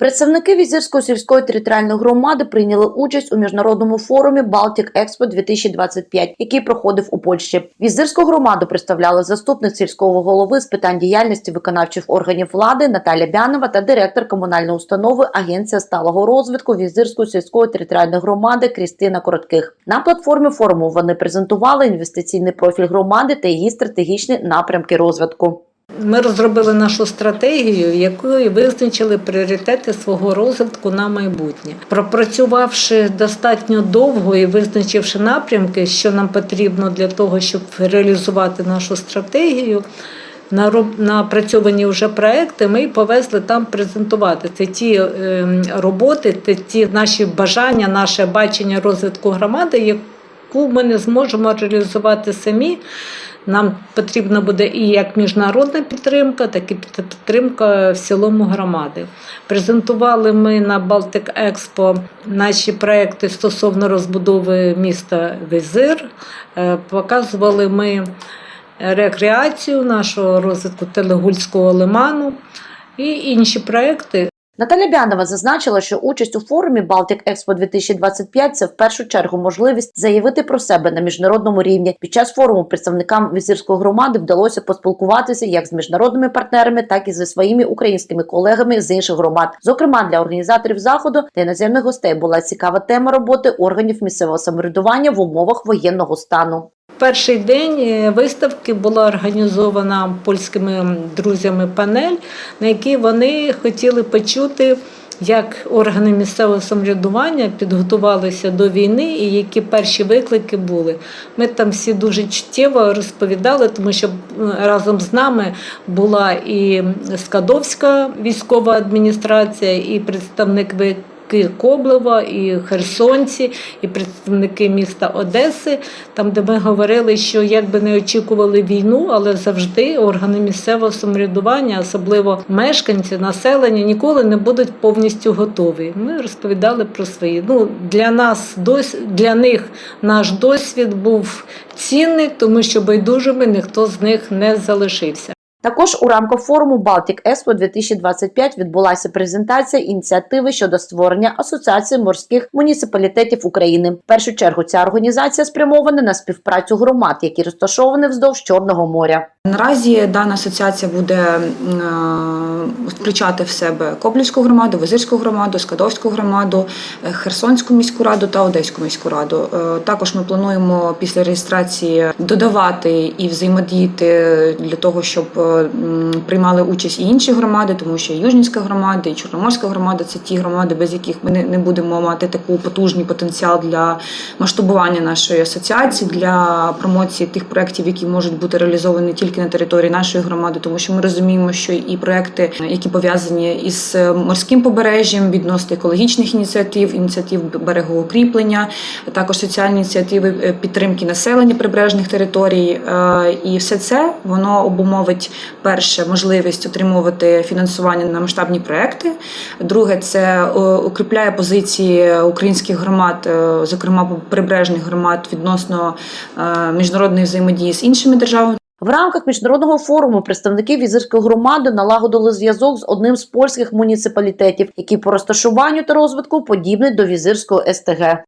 Представники Візирської сільської територіальної громади прийняли участь у міжнародному форумі Baltic Expo 2025, який проходив у Польщі. Візирську громаду представляли заступник сільського голови з питань діяльності виконавчих органів влади Наталя Бянова та директор комунальної установи Агенція сталого розвитку Візирської сільської територіальної громади Крістина Коротких. На платформі форуму вони презентували інвестиційний профіль громади та її стратегічні напрямки розвитку. Ми розробили нашу стратегію, якою визначили пріоритети свого розвитку на майбутнє. Пропрацювавши достатньо довго і визначивши напрямки, що нам потрібно для того, щоб реалізувати нашу стратегію. Напрацьовані вже проекти, ми повезли там презентувати. Це ті е, роботи, це ті наші бажання, наше бачення розвитку громади, яку ми не зможемо реалізувати самі. Нам потрібна буде і як міжнародна підтримка, так і підтримка в цілому громади. Презентували ми на Baltic Expo наші проекти стосовно розбудови міста Визир. Е, Показували ми рекреацію нашого розвитку Телегульського лиману і інші проекти. Наталя Бянова зазначила, що участь у форумі Baltic Expo 2025 – це в першу чергу можливість заявити про себе на міжнародному рівні. Під час форуму представникам візирської громади вдалося поспілкуватися як з міжнародними партнерами, так і зі своїми українськими колегами з інших громад. Зокрема, для організаторів заходу та іноземних гостей була цікава тема роботи органів місцевого самоврядування в умовах воєнного стану. Перший день е, виставки була організована польськими друзями панель, на якій вони хотіли почути, як органи місцевого самоврядування підготувалися до війни і які перші виклики були. Ми там всі дуже чуттєво розповідали, тому що е, разом з нами була і Скадовська військова адміністрація, і представник представники Коблева, і Херсонці, і представники міста Одеси, там, де ми говорили, що якби не очікували війну, але завжди органи місцевого самоврядування, особливо мешканці, населення, ніколи не будуть повністю готові. Ми розповідали про свої. Ну, для нас дос... для них наш досвід був цінний, тому що байдужими ніхто з них не залишився. Також у рамках форуму Baltic Expo 2025 відбулася презентація ініціативи щодо створення Асоціації морських муніципалітетів України. В першу чергу ця організація спрямована на співпрацю громад, які розташовані вздовж Чорного моря. Наразі дана асоціація буде е, включати в себе Коблівську громаду, Визирську громаду, Скадовську громаду, е, Херсонську міську раду та Одеську міську раду. Е, Також ми плануємо після реєстрації додавати і взаємодіяти для того, щоб приймали участь і інші громади, тому що і Южнівська громада, і Чорноморська громада це ті громади, без яких ми не- будемо мати таку потужний потенціал для масштабування нашої асоціації, для промоції тих проєктів, які можуть бути реалізовані тільки на території нашої громади, тому що ми розуміємо, що і проекти, які пов'язані із морським побережжям, відносно екологічних ініціатив, ініціатив берегоукріплення, також соціальні ініціативи е, підтримки населення прибережних територій, Е, і все це воно обумовить перше можливість отримувати фінансування на масштабні проекти. Друге, це е, укріпляє позиції українських громад, е, зокрема прибережних громад, відносно е, міжнародної взаємодії з іншими державами. В рамках міжнародного форуму представники візирської громади налагодили зв'язок з одним з польських муніципалітетів, який по розташуванню та розвитку подібний до візирського СТГ.